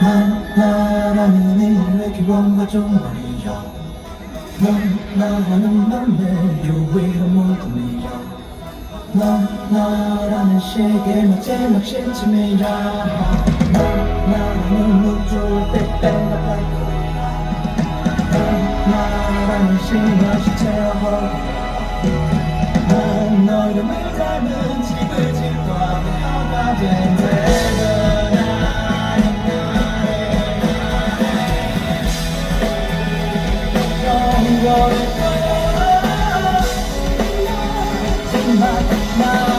난 나라는 일을 기원과 종말이야 넌 나라는 맘에 유위로 모둠이야 넌 나라는 세계 마지막 시점이야. 넌 나라는 우주의 빅뱅 더 발코리야. 넌 나라는 신화 시체야 난 너를 믿자는 지그질과 배어가 된대 널 정말 나